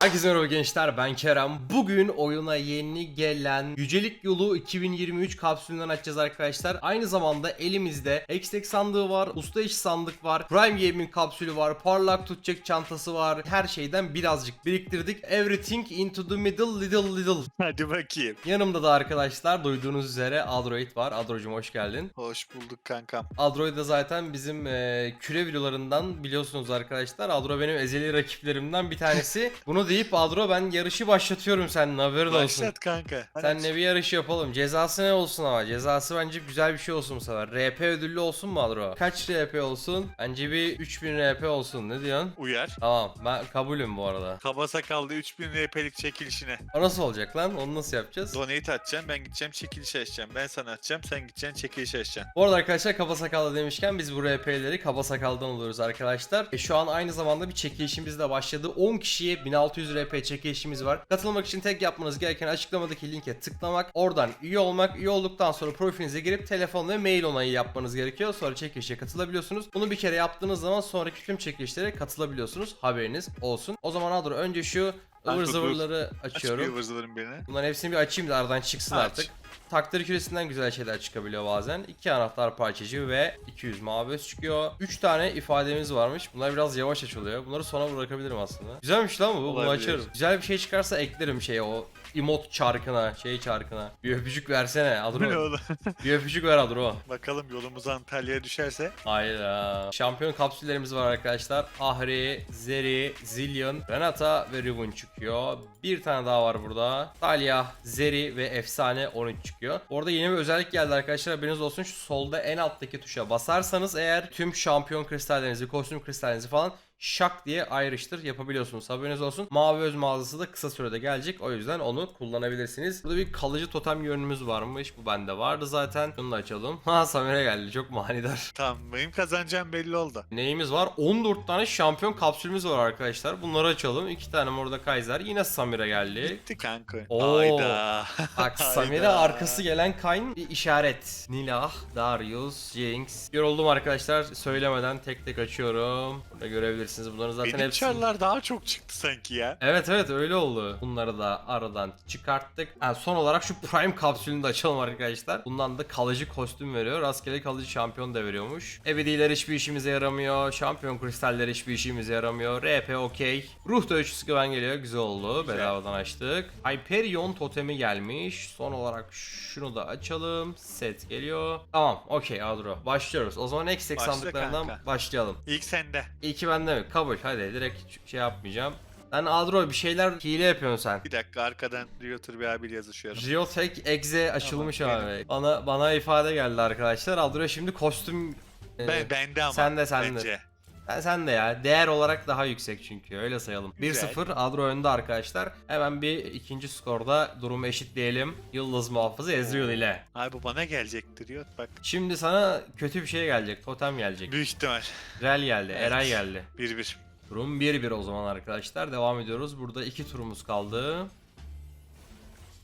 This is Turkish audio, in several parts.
Herkese merhaba gençler ben Kerem. Bugün oyuna yeni gelen Yücelik Yolu 2023 kapsülünden açacağız arkadaşlar. Aynı zamanda elimizde Hextech sandığı var, usta iş sandık var, Prime Gaming kapsülü var, parlak tutacak çantası var. Her şeyden birazcık biriktirdik. Everything into the middle little little. Hadi bakayım. Yanımda da arkadaşlar duyduğunuz üzere Adroid var. Adro'cum hoş geldin. Hoş bulduk kankam. Adroid da zaten bizim e, küre videolarından biliyorsunuz arkadaşlar. Adro benim ezeli rakiplerimden bir tanesi. Bunu deyip Adro ben yarışı başlatıyorum senin haberin olsun. Başlat kanka. Senle bir yarış yapalım. Cezası ne olsun ama? Cezası bence güzel bir şey olsun bu sefer. RP ödüllü olsun mu Adro? Kaç RP olsun? Bence bir 3000 RP olsun. Ne diyorsun? Uyar. Tamam ben kabulüm bu arada. Kaba sakallı 3000 RP'lik çekilişine. O nasıl olacak lan? Onu nasıl yapacağız? Donate atacağım ben gideceğim çekiliş açacağım. Ben sana atacağım sen gideceksin çekiliş açacaksın. Bu arada arkadaşlar kaba sakallı demişken biz bu RP'leri kaba sakaldan alıyoruz arkadaşlar. E şu an aynı zamanda bir çekilişimiz de başladı. 10 kişiye 1600 RP çekilişimiz var. Katılmak için tek yapmanız gereken açıklamadaki linke tıklamak. Oradan üye olmak. Üye olduktan sonra profilinize girip telefon ve mail onayı yapmanız gerekiyor. Sonra çekilişe katılabiliyorsunuz. Bunu bir kere yaptığınız zaman sonraki tüm çekilişlere katılabiliyorsunuz. Haberiniz olsun. O zaman Adro önce şu ıvır zıvırları Aç bir açıyorum. ıvır zıvırın birini. Bunların hepsini bir açayım da aradan çıksın Aç. artık. Takdir küresinden güzel şeyler çıkabiliyor bazen. İki anahtar parçacığı ve 200 mavi öz çıkıyor. 3 tane ifademiz varmış. Bunlar biraz yavaş açılıyor. Bunları sona bırakabilirim aslında. Güzelmiş lan bu. Bunu Olabilir. açarım. Güzel bir şey çıkarsa eklerim şeye o emot çarkına, şey çarkına. Bir öpücük versene Bu ne Adro. oğlum? bir öpücük ver Adro. Bakalım yolumuz Antalya'ya düşerse. Hayda. Şampiyon kapsüllerimiz var arkadaşlar. Ahri, Zeri, Zillion, Renata ve Riven çıkıyor. Bir tane daha var burada. Talia, Zeri ve Efsane 13 çıkıyor. Orada yeni bir özellik geldi arkadaşlar. Haberiniz olsun. Şu solda en alttaki tuşa basarsanız eğer tüm şampiyon kristallerinizi, kostüm kristallerinizi falan şak diye ayrıştır yapabiliyorsunuz. Haberiniz olsun. Mavi öz mağazası da kısa sürede gelecek. O yüzden onu kullanabilirsiniz. Burada bir kalıcı totem yönümüz varmış. Bu bende vardı zaten. Şunu da açalım. Ha Samir'e geldi. Çok manidar. Tamam benim kazanacağım belli oldu. Neyimiz var? 14 tane şampiyon kapsülümüz var arkadaşlar. Bunları açalım. 2 tane orada Kaiser. Yine Samir'e geldi. Gitti kanka. Oo. Hayda. Bak Samir'e arkası gelen Kayn bir işaret. Nilah, Darius, Jinx. Yoruldum arkadaşlar. Söylemeden tek tek açıyorum. Burada görebilirsiniz. Bunların zaten Benim hepsi. çarlar daha çok çıktı sanki ya. Evet evet öyle oldu. Bunları da aradan çıkarttık. Ha, son olarak şu Prime kapsülünü de açalım arkadaşlar. Bundan da kalıcı kostüm veriyor. Rastgele kalıcı şampiyon da veriyormuş. Ebediler hiçbir işimize yaramıyor. Şampiyon kristaller hiçbir işimize yaramıyor. RP okey. Ruh da ölçüsü güven geliyor. Güzel oldu. Güzel. Bedavadan açtık. Hyperion totemi gelmiş. Son olarak şunu da açalım. Set geliyor. Tamam okey Adro. Başlıyoruz. O zaman eksik Başla sandıklarından kanka. başlayalım. İlk sende. İlki bende mi? Kabul. Hadi direkt şey yapmayacağım. Sen Adro bir şeyler hile yapıyorsun sen. Bir dakika arkadan Realtor bir abiyle yazışıyorum. Geotech Exe açılmış Tamam, abi. Bana bana ifade geldi arkadaşlar. Adro şimdi kostüm e, Ben, bende ama. sen de, sen de. bence. Sen, sen de ya. Değer olarak daha yüksek çünkü. Öyle sayalım. Güzel. 1-0 Adro önde arkadaşlar. Hemen bir ikinci skorda durumu eşitleyelim. Yıldız muhafızı Ezreal ile. Abi bu bana gelecektir Riot bak. Şimdi sana kötü bir şey gelecek. Totem gelecek. Büyük ihtimal. Rel geldi. Evet. Eray geldi. 1-1. Durum 1-1 o zaman arkadaşlar. Devam ediyoruz. Burada iki turumuz kaldı.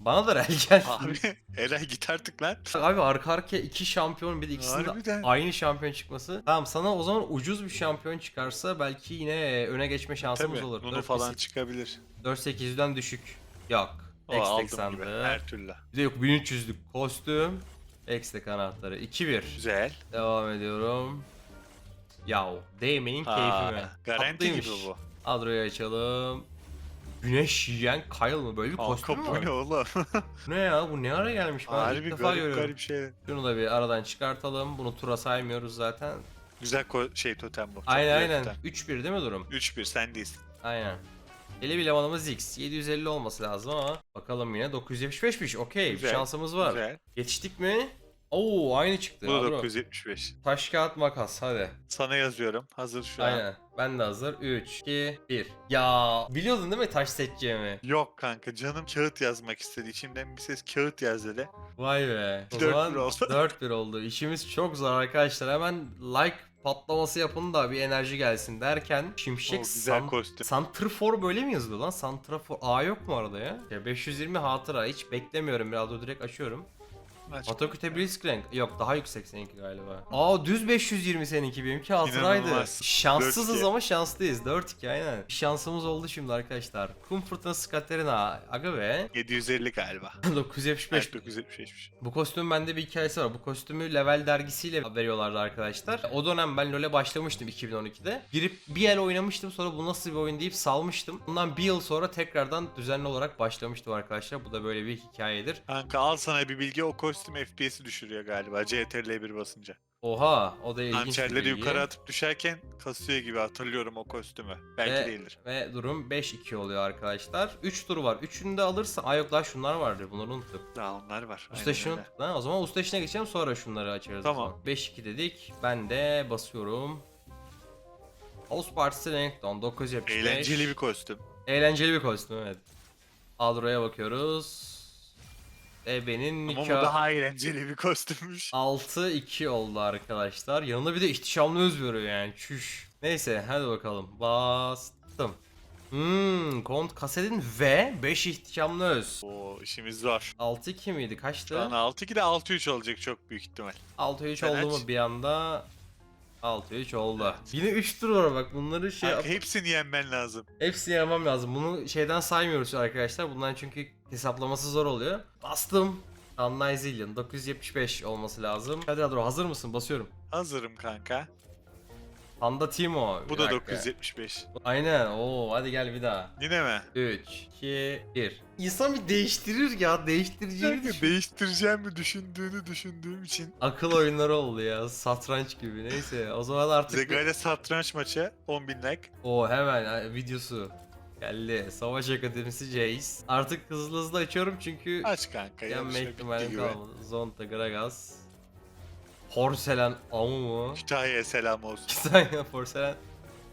Bana da rel geldi. Abi Eray git artık lan. Abi arka arkaya iki şampiyon bir de ikisinin de aynı şampiyon çıkması. Tamam sana o zaman ucuz bir şampiyon çıkarsa belki yine öne geçme şansımız Tabii olur. bunu 4 falan çıkabilir. 4-800'den düşük. Yok. O aldım gibi her türlü. Bir de yok 1300'lük kostüm. Ekstek anahtarı. 2-1. Güzel. Devam ediyorum. Yav. Değmeyin keyfime. Aa, garanti Tatlıymış. gibi bu. Adro'yu açalım. Güneş yiyen Kyle mı? Böyle bir kostüm Kanka mü bu ne var? oğlum? Bu ne ya? Bu ne ara gelmiş? Ben Harbi ilk defa garip görüyorum. garip şey. Şunu da bir aradan çıkartalım. Bunu tura saymıyoruz zaten. Güzel ko- şey totem bu. Çok aynen güzel aynen. totem. 3-1 değil mi durum? 3-1 sendeyiz. Aynen. Eli bile alanımız X. 750 olması lazım ama bakalım yine 975'miş. Okey. Bir Güzel, şansımız var. Güzel. Geçtik mi? Oo aynı çıktı. Bu da Adro. 975. Taş kağıt makas hadi. Sana yazıyorum. Hazır şu an. Aynen. Ben de hazır. 3, 2, 1. Ya biliyordun değil mi taş seçeceğimi? Yok kanka canım kağıt yazmak istedi. İçimden bir ses kağıt yaz dedi. Vay be. O 4-1 zaman oldu. 4-1 oldu. İşimiz çok zor arkadaşlar. Hemen like patlaması yapın da bir enerji gelsin derken O Şimşek güzel San- kostüm. Santrafor böyle mi yazılıyor lan? Santrafor A yok mu arada ya? ya 520 hatıra hiç beklemiyorum biraz da direkt açıyorum. Aç. Otoküte Blitzcrank. Yok daha yüksek seninki galiba. Aa düz 520 seninki benimki. İnanılmaz. Şanssızız 4-2. ama şanslıyız. 4-2 aynen. Bir şansımız oldu şimdi arkadaşlar. Kum fırtınası Katerina. Aga be. 750 galiba. 975. Evet 975'miş. Bu kostümün bende bir hikayesi var. Bu kostümü Level dergisiyle veriyorlardı arkadaşlar. O dönem ben LoL'e başlamıştım 2012'de. Girip bir el oynamıştım sonra bu nasıl bir oyun deyip salmıştım. Bundan bir yıl sonra tekrardan düzenli olarak başlamıştım arkadaşlar. Bu da böyle bir hikayedir. Kanka al sana bir bilgi o kostüm FPS'i düşürüyor galiba CTRL1 basınca. Oha o da ilginç bir Hançerleri bilgi. yukarı atıp düşerken kasıyor gibi hatırlıyorum o kostümü. Belki Ve- değildir. Ve durum 5-2 oluyor arkadaşlar. 3 tur var. 3'ünü de alırsa... Aa yok lan şunlar vardı. Bunları unuttuk. Daha onlar var. Usta Aynen şunu... öyle. Lan o zaman usta işine geçelim sonra şunları açarız. Tamam. o zaman. 5-2 dedik. Ben de basıyorum. House Partisi Renekton 975. Eğlenceli bir kostüm. Eğlenceli bir kostüm evet. Adro'ya bakıyoruz. Ebe'nin Ama bu daha eğlenceli bir kostümmüş. 6-2 oldu arkadaşlar. Yanına bir de ihtişamlı öz veriyor yani. Çüş. Neyse hadi bakalım. Bastım. Hmm, Kont Kasedin ve 5 ihtişamlı öz. Oo işimiz zor. 6-2 miydi? Şu Kaçtı? an 6-2 de 6-3 olacak çok büyük ihtimal. 6-3 Sen oldu mu bir anda? 6-3 oldu. Yine 3 tur var bak bunları şey Kanka hepsini yenmen lazım. Hepsini yapmam lazım. Bunu şeyden saymıyoruz arkadaşlar. Bundan çünkü hesaplaması zor oluyor. Bastım. Unlight Zillion 975 olması lazım. Hadi Adro hazır mısın? Basıyorum. Hazırım kanka. Panda Timo. Bu Bir da dakika. 975. Aynen. Oo hadi gel bir daha. Yine mi? 3 2 1. İnsan bir değiştirir ya. Değiştireceğini Kanka düşün. değiştireceğim mi düşündüğünü düşündüğüm için. Akıl oyunları oldu ya. Satranç gibi. Neyse o zaman artık Zegale satranç maçı 10.000 like. O hemen ha, videosu geldi. Savaş Akademisi Jace. Artık hızlı hızlı açıyorum çünkü Aç kanka. Yenme bitti ihtimalim kalmadı. Zonta, Gragas. Porselen Amu mu? Kütahya'ya selam olsun. Kisanya Porselen.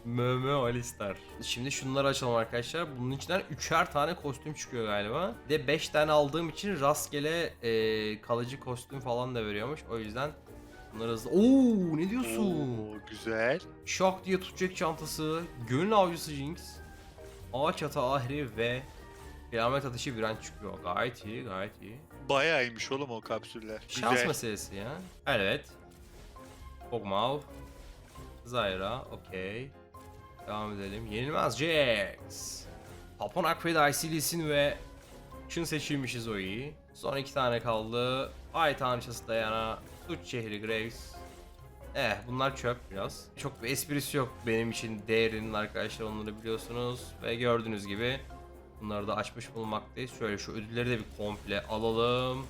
Mömö Alistar. Şimdi şunları açalım arkadaşlar. Bunun içinden üçer tane kostüm çıkıyor galiba. Bir de 5 tane aldığım için rastgele e, kalıcı kostüm falan da veriyormuş. O yüzden bunları hızlı... Oo ne diyorsun? Oo, güzel. Şok diye tutacak çantası. Gönül avcısı Jinx. Ağaç ata Ahri ve Kıyamet ateşi Brand çıkıyor. Gayet iyi gayet iyi. Bayağı iyiymiş oğlum o kapsüller. Şans Güzel. meselesi ya. Evet. Kog'Maw. Zyra. Okey. Devam edelim. Yenilmez Jax. Tapon Fedai Lee ve Şun seçilmişiz o iyi. Son iki tane kaldı. Ay tanrıçası Diana. Suç şehri Graves. Eh bunlar çöp biraz. Çok bir esprisi yok benim için değerinin arkadaşlar onları biliyorsunuz. Ve gördüğünüz gibi bunları da açmış bulunmaktayız. Şöyle şu ödülleri de bir komple alalım.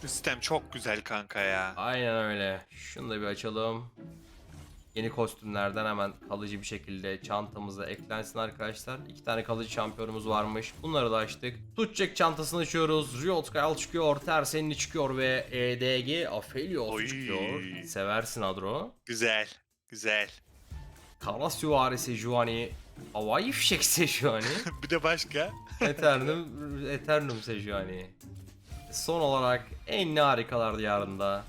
Sistem çok güzel kanka ya. Aynen öyle. Şunu da bir açalım. Yeni kostümlerden hemen kalıcı bir şekilde çantamıza eklensin arkadaşlar. İki tane kalıcı şampiyonumuz varmış. Bunları da açtık. Tutacak çantasını açıyoruz. Riot Kyle çıkıyor. Tersenli çıkıyor ve EDG Aphelios Oy. çıkıyor. Seversin Adro. Güzel. Güzel. Kara Süvari Sejuani. Havai Fişek Sejuani. bir de başka. Eternum, Eternum Sejuani. Son olarak en harikalar diyarında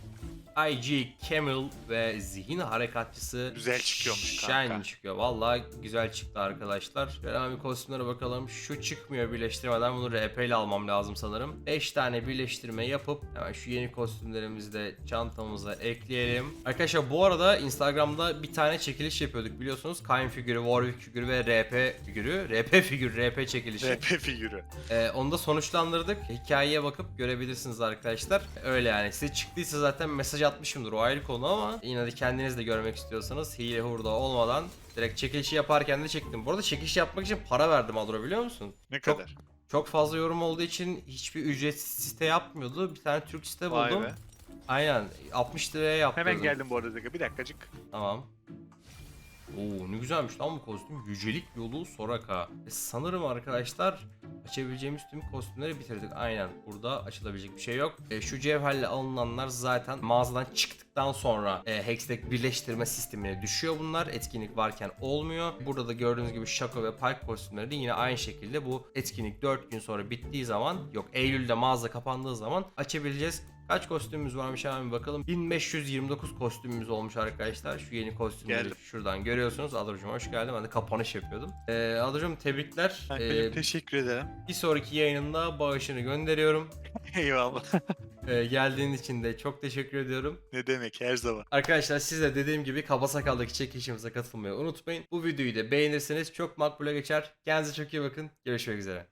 IG Camel ve zihin harekatçısı Güzel çıkıyormuş Shen kanka. çıkıyor. Vallahi güzel çıktı arkadaşlar. Şöyle hemen bir kostümlere bakalım. Şu çıkmıyor birleştirmeden bunu RP ile almam lazım sanırım. 5 tane birleştirme yapıp hemen şu yeni kostümlerimizi de çantamıza ekleyelim. Arkadaşlar bu arada Instagram'da bir tane çekiliş yapıyorduk biliyorsunuz. Kain figürü, Warwick figürü ve RP figürü. RP figürü, RP çekilişi. RP figürü. Ee, onu da sonuçlandırdık. Hikayeye bakıp görebilirsiniz arkadaşlar. Öyle yani. Size çıktıysa zaten mesaj atmışımdır o ayrı konu ama yine de kendiniz de görmek istiyorsanız hile hurda olmadan direkt çekilişi yaparken de çektim. Bu arada çekiliş yapmak için para verdim Adro biliyor musun? Ne Çok- kadar? Çok fazla yorum olduğu için hiçbir ücretsiz site yapmıyordu. Bir tane Türk site Vay buldum. be. Aynen 60 liraya yaptırdım. Hemen geldim bu arada Zeka. Bir dakikacık. Tamam. Oo ne güzelmiş lan bu kostüm. Yücelik yolu Soraka. E, sanırım arkadaşlar açabileceğimiz tüm kostümleri bitirdik. Aynen burada açılabilecek bir şey yok. E, şu cevherle alınanlar zaten mağazadan çıktıktan sonra e, Hextech birleştirme sistemine düşüyor bunlar. Etkinlik varken olmuyor. Burada da gördüğünüz gibi Shaco ve Pike kostümleri de yine aynı şekilde bu etkinlik 4 gün sonra bittiği zaman yok Eylül'de mağaza kapandığı zaman açabileceğiz. Kaç kostümümüz varmış hemen bakalım. 1529 kostümümüz olmuş arkadaşlar. Şu yeni kostümleri Geldim. şuradan görüyorsunuz. Adro'cum hoş geldin. Ben de kapanış yapıyordum. Ee, Adro'cum tebrikler. Ee, teşekkür ederim. bir sonraki yayınında bağışını gönderiyorum. Eyvallah. Ee, geldiğin için de çok teşekkür ediyorum. ne demek her zaman. Arkadaşlar siz de dediğim gibi Kaba Sakal'daki çekilişimize katılmayı unutmayın. Bu videoyu da beğenirseniz çok makbule geçer. Kendinize çok iyi bakın. Görüşmek üzere.